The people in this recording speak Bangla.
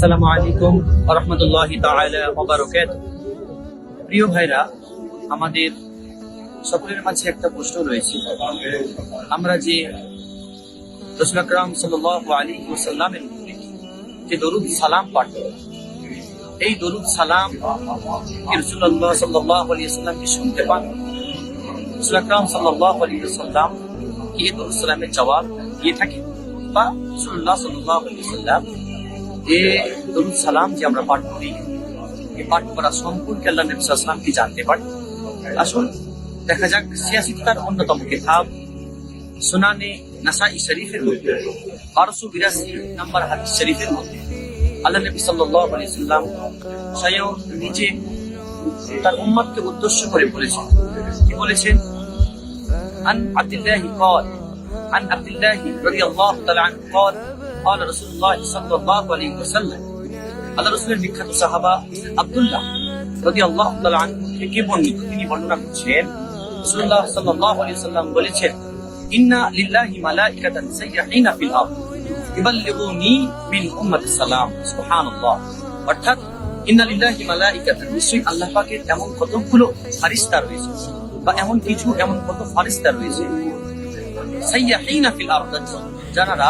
আসসালামু আলাইকুম রহমতুল্লাহ তাবারকাত প্রিয় ভাইরা, আমাদের সকলের মাঝে একটা প্রশ্ন রয়েছে। আমরা যে রসুল আকরাম সাল্লাল্লাহু আলাইহি ওয়াসাল্লামের উপরে যে দরুদ সালাম পাঠ এই দরুদ সালাম কি রাসূলুল্লাহ সাল্লাল্লাহু আলাইহি ওয়াসাল্লাম কি শুনতে পান? রসুল আকরাম সাল্লাল্লাহু আলাইহি ওয়াসাল্লাম কি দরুদ সালামের জবাব দিয়ে থাকে বা রাসূলুল্লাহ সাল্লাল্লাহু আলাইহি ওয়াসাল্লাম যে দরুদ সালাম যে আমরা পাঠ করি এই পাঠ করা সম্পর্কে আল্লাহ নবী সাল্লাল্লাহু আলাইহি ওয়াসাল্লাম কি জানতে পারি আসুন দেখা যাক সিয়াসিত্তার অন্যতম কিতাব সুনানে নাসাই শরীফের মধ্যে বারোশো বিরাশি নাম্বার হাদিস শরীফের মধ্যে আল্লাহ নবী সাল্লাল্লাহু আলাইহি সাল্লাম স্বয়ং নিজে তার উম্মতকে উদ্দেশ্য করে বলেছেন কি বলেছেন عن عبد الله قال عن عبد الله رضي الله تعالى عنه قال قال رسول الله صلى الله عليه وسلم আল্লাহ রসুলের বিখ্যাত সাহাবা আব্দুল্লাহ রদি আল্লাহ থেকে বর্ণিত তিনি বর্ণনা করছেন রাসূলুল্লাহ সাল্লাল্লাহু আলাইহি সাল্লাম বলেছেন ইন্না লিল্লাহি মালাইকাতান সাইয়্যাহিনা ফিল আরদ ইবাল্লিগুনি মিন উম্মাতিস সালাম সুবহানাল্লাহ অর্থাৎ ইন্না লিল্লাহি মালাইকাতান নিশ্চয়ই আল্লাহ পাকের এমন কতগুলো ফারিস্তা রয়েছে বা এমন কিছু এমন কত ফারিস্তা রয়েছে সাইয়্যাহিনা ফিল আরদ যারা